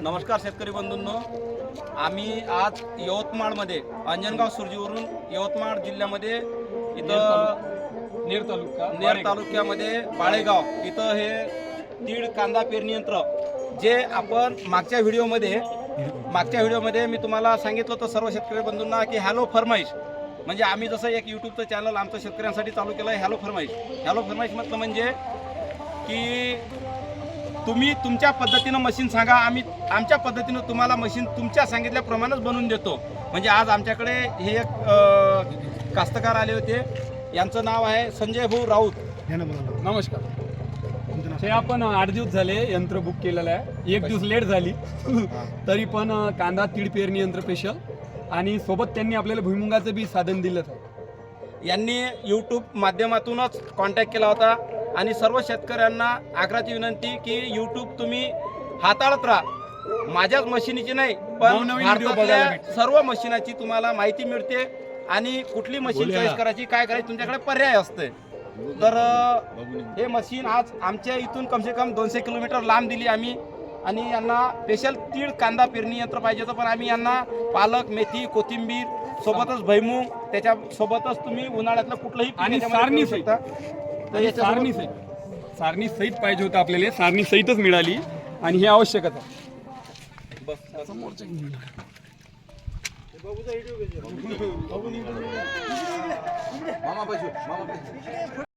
नमस्कार शेतकरी बंधूंनो. आम्ही आज यवतमाळमध्ये अंजनगाव सुरजीवरून यवतमाळ जिल्ह्यामध्ये इथं नेर तालुका. नेर तालुक्यामध्ये बाळेगाव. इथं हे तीळ कांदा पेरणी यंत्र जे आपण मागच्या व्हिडिओमध्ये मागच्या व्हिडिओमध्ये मी तुम्हाला सांगितलं होतं सर्व शेतकरी बंधूंना की हॅलो फरमाईश. म्हणजे आम्ही जसं एक यूट्यूबचं चॅनल आमचं शेतकऱ्यांसाठी चालू केलं आहे हॅलो फरमाईश. हॅलो फरमाईश म्हटलं म्हणजे की तुम्ही तुमच्या पद्धतीनं मशीन सांगा. आम्ही आमच्या पद्धतीनं तुम्हाला मशीन तुमच्या सांगितल्याप्रमाणेच बनवून देतो. म्हणजे आज आमच्याकडे हे एक कास्तकार आले होते. यांचं नाव आहे संजय भाऊ राऊत. नमस्कार. हे आपण आठ दिवस झाले यंत्र बुक केलेलं आहे. एक दिवस लेट झाली. तरी पण कांदा तीड पेरणी यंत्र स्पेशल आणि सोबत त्यांनी आपल्याला भुईमुगाचं बी साधन दिलं. यांनी यूट्यूब माध्यमातूनच कॉन्टॅक्ट केला होता. आणि सर्व शेतकऱ्यांना आग्रहाची विनंती की यूट्यूब तुम्ही हाताळत राहा. माझ्याच मशीनीची नाही पण भारतातल्या. सर्व मशीनाची तुम्हाला माहिती मिळते आणि कुठली मशीन चॉईस करायची काय करायची तुमच्याकडे पर्याय असते. तर हे मशीन आज आमच्या इथून कमसे कम दोनशे किलोमीटर लांब दिली आम्ही आणि यांना स्पेशल तीळ कांदा पेरणी यंत्र पाहिजे होतं पण आम्ही यांना पालक मेथी कोथिंबीर सोबतच भैमूग त्याच्या सोबतच तुम्ही उन्हाळ्यातलं कुठलंही आणि शकता. याच्यासोबत- सारणी सहित. सारणी सहित पाहिजे होतं आपल्याला. सारणी सहितच मिळाली. आणि हे आवश्यकच आहे